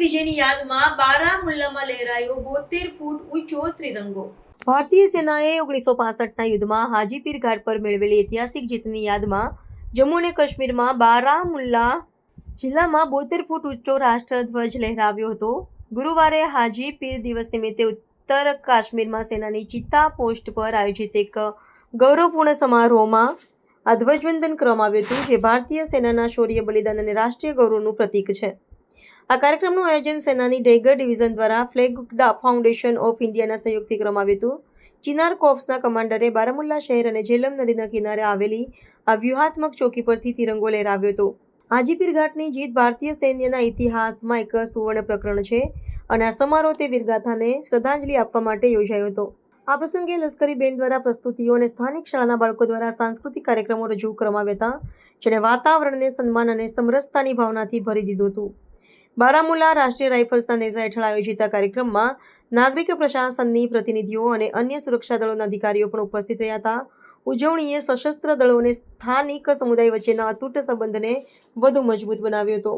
વિજયની યાદમાં બારામુલ્લામાં લહેરાયો બોતેર ફૂટ ઊંચો ત્રિરંગો. ભારતીય સેનાએ ઓગણીસો પાસઠના યુદ્ધમાં હાજીપીર ઘાટ પર મેળવેલી ઐતિહાસિક જીતની યાદમાં જમ્મુ અને કાશ્મીરમાં બારામુલ્લા જિલ્લામાં બોતેર ફૂટ ઊંચો રાષ્ટ્રધ્વજ લહેરાવ્યો હતો. ગુરુવારે હાજી પીર દિવસ નિમિત્તે ઉત્તર કાશ્મીરમાં સેનાની ચિત્તા પોસ્ટ પર આયોજિત એક ગૌરવપૂર્ણ સમારોહમાં આ ધ્વજવંદન કરવામાં આવ્યું હતું, જે ભારતીય સેનાના શૌર્ય બલિદાન અને રાષ્ટ્રીય ગૌરવનું પ્રતીક છે. આ કાર્યક્રમનું આયોજન સેનાની ડેગર ડિવિઝન દ્વારા ફ્લેગ ફાઉન્ડેશન ઓફ ઇન્ડિયાના સહયોગથી કરવામાં આવ્યું હતું. ચિનાર કોપ્સના કમાન્ડરે બારામુલ્લા શહેર અને ઝેલમ નદીના કિનારે આવેલી આ વ્યૂહાત્મક ચોકી પરથી તિરંગો લહેરાવ્યો હતો. હાજીપીર ઘાટની જીત ભારતીય સૈન્યના ઇતિહાસમાં એક સુવર્ણ પ્રકરણ છે અને આ સમારોહ તે વીરગાથાને શ્રદ્ધાંજલિ આપવા માટે યોજાયો હતો. આ પ્રસંગે લશ્કરી બેન્ડ દ્વારા પ્રસ્તુતિઓ અને સ્થાનિક શાળાના બાળકો દ્વારા સાંસ્કૃતિક કાર્યક્રમો રજૂ કરવામાં આવ્યા હતા, જેણે વાતાવરણને સન્માન અને સમરસતાની ભાવનાથી ભરી દીધું હતું. બારામુલ્લા રાષ્ટ્રીય રાઇફલ્સના નેઝા હેઠળ આયોજિત આ કાર્યક્રમમાં નાગરિક પ્રશાસનની પ્રતિનિધિઓ અને અન્ય સુરક્ષા દળોના અધિકારીઓ પણ ઉપસ્થિત રહ્યા હતા. ઉજવણીએ સશસ્ત્ર દળોને સ્થાનિક સમુદાય વચ્ચેના અતૂટ સંબંધને વધુ મજબૂત બનાવ્યો હતો.